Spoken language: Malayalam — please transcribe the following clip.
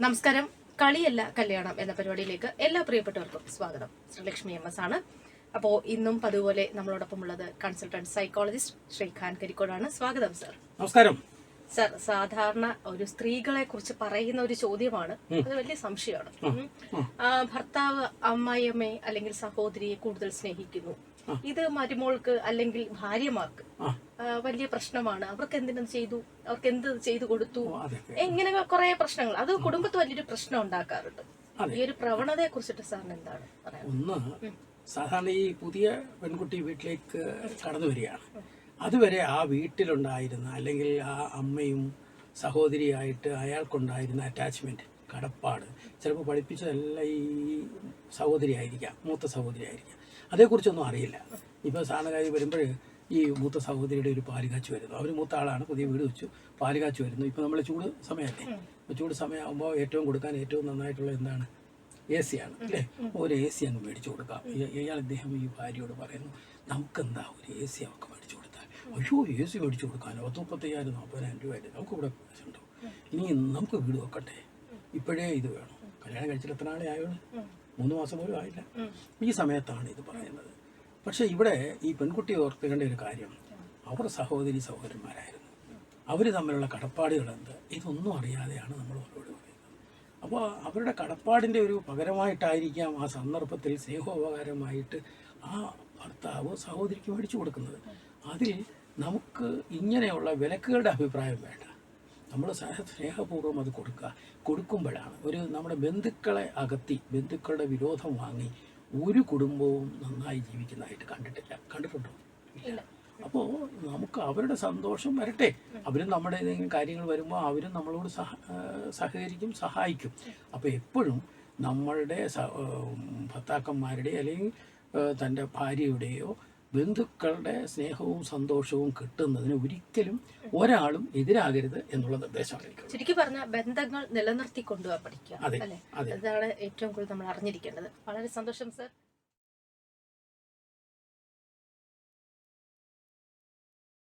നമസ്കാരം. കളിയല്ല കല്യാണം എന്ന പരിപാടിയിലേക്ക് എല്ലാ പ്രിയപ്പെട്ടവർക്കും സ്വാഗതം. ശ്രീലക്ഷ്മി എം എസ് ആണ്. അപ്പോൾ ഇന്നും പതുപോലെ നമ്മളോടൊപ്പം ഉള്ളത് കൺസൾട്ടന്റ് സൈക്കോളജിസ്റ്റ് ശ്രീഖാൻ കരിക്കോടാണ്. സ്വാഗതം സർ നമസ്കാരം. സർ സാധാരണ ഒരു സ്ത്രീകളെ കുറിച്ച് പറയുന്ന ഒരു ചോദ്യമാണ്. അത് വലിയ സംശയമാണ്. ഭർത്താവ് അമ്മായിയമ്മയെ അല്ലെങ്കിൽ സഹോദരിയെ കൂടുതൽ സ്നേഹിക്കുന്നു. ഇത് മരുമോൾക്ക് അല്ലെങ്കിൽ ഭാര്യമാർക്ക് വലിയ പ്രശ്നമാണ്. അവർക്ക് എന്തിനും ചെയ്തു അവർക്ക് എന്ത് ചെയ്തു കൊടുത്തു. എങ്ങനെ കുറെ പ്രശ്നങ്ങൾ. അത് കുടുംബത്ത് വലിയൊരു പ്രശ്നം ഉണ്ടാക്കാറുണ്ട്. ഈ ഒരു പ്രവണതയെ കുറിച്ചിട്ട് സാറിന് എന്താണ് ഒന്ന് സാധാരണ ഈ പുതിയ പെൺകുട്ടി വീട്ടിലേക്ക് കടന്നു വരികയാണ്. അതുവരെ ആ വീട്ടിലുണ്ടായിരുന്ന അല്ലെങ്കിൽ ആ അമ്മയും സഹോദരിയായിട്ട് അയാൾക്കുണ്ടായിരുന്ന അറ്റാച്ച്മെന്റ് കടപ്പാട് ചിലപ്പോൾ പഠിപ്പിച്ചതെല്ലാം ഈ സഹോദരി ആയിരിക്കാം മൂത്ത സഹോദരി ആയിരിക്കാം അതേക്കുറിച്ചൊന്നും അറിയില്ല. ഇപ്പോൾ സാധാരണക്കാരി വരുമ്പോൾ ഈ മൂത്ത സഹോദരിയുടെ ഒരു പാൽ കാച്ചു വരുന്നു. അവർ മൂത്ത ആളാണ് പുതിയ വീട് വെച്ചു. പാൽ കാച്ചു വരുന്നു. ഇപ്പോൾ നമ്മൾ ചൂട് സമയമല്ലേ? അപ്പോൾ ചൂട് സമയമാകുമ്പോൾ ഏറ്റവും കൊടുക്കാൻ ഏറ്റവും നന്നായിട്ടുള്ള എന്താണ്? എ സി ആണ് അല്ലേ? ഒരു എ സി അങ്ങ് മേടിച്ചു കൊടുക്കാം. ഇയ- ഇയാൾ അദ്ദേഹം ഈ ഭാര്യയോട് പറയുന്നു നമുക്കെന്താ ഒരു എ സി അവർക്ക് മേടിച്ചു കൊടുത്താൽ? അയ്യോ എ സി മേടിച്ചു കൊടുക്കാനോ? പത്ത് മുപ്പത്തയ്യായിരം നാൽപ്പതിനായിരം രൂപയായിട്ട് നമുക്ക് ഇവിടെ ഉണ്ടോ ഇനി നമുക്ക് വീട് വെക്കട്ടെ. ഇപ്പോഴേ ഇത് വേണം. കല്യാണം കഴിച്ചിട്ട് എത്ര നാളെ ആയോളൂ മൂന്ന് മാസം പോലും ആയില്ല. ഈ സമയത്താണ് ഇത് പറയുന്നത്. പക്ഷേ ഇവിടെ ഈ പെൺകുട്ടി ഓർത്തേണ്ട ഒരു കാര്യം അവർ സഹോദരി സഹോദരന്മാരായിരുന്നു. അവർ തമ്മിലുള്ള കടപ്പാടുകൾ എന്ത് ഇതൊന്നും അറിയാതെയാണ് നമ്മൾ അവരോട് പറയുന്നത്. അപ്പോൾ അവരുടെ കടപ്പാടിന്റെ ഒരു പകരമായിട്ടായിരിക്കാം ആ സന്ദർഭത്തിൽ സ്നേഹോപകാരമായിട്ട് ആ ഭർത്താവ് സഹോദരിക്ക് മേടിച്ചു കൊടുക്കുന്നത്. അതിൽ നമുക്ക് ഇങ്ങനെയുള്ള വിലക്കുകളുടെ അഭിപ്രായം വേണ്ട. നമ്മൾ സ്നേഹ സ്നേഹപൂർവം അത് കൊടുക്കുക. കൊടുക്കുമ്പോഴാണ് ഒരു നമ്മുടെ ബന്ധുക്കളെ അകത്തി ബന്ധുക്കളുടെ വിരോധം വാങ്ങി ഒരു കുടുംബവും നന്നായി ജീവിക്കുന്നതായിട്ട് കണ്ടിട്ടില്ല. കണ്ടിട്ടുണ്ടോ? ഇല്ല. അപ്പോൾ നമുക്ക് അവരുടെ സന്തോഷം വരട്ടെ. അവരും നമ്മുടെ ഏതെങ്കിലും കാര്യങ്ങൾ വരുമ്പോൾ അവരും നമ്മളോട് സഹ സഹകരിക്കും സഹായിക്കും. അപ്പോൾ എപ്പോഴും നമ്മളുടെ ഭർത്താക്കന്മാരുടെ അല്ലെങ്കിൽ തന്റെ ഭാര്യയുടെയോ ബന്ധുക്കളുടെ സ്നേഹവും സന്തോഷവും കിട്ടുന്നതിന് ഒരിക്കലും ഒരാളും എതിരാകരുത് എന്നുള്ള നിർദ്ദേശമാണ് ശരിക്കും പറഞ്ഞ ബന്ധങ്ങൾ നിലനിർത്തി കൊണ്ടുപോകാൻ പഠിക്കുക അതെ. അതാണ് ഏറ്റവും കൂടുതൽ നമ്മൾ അറിഞ്ഞിരിക്കേണ്ടത്. വളരെ സന്തോഷം സർ.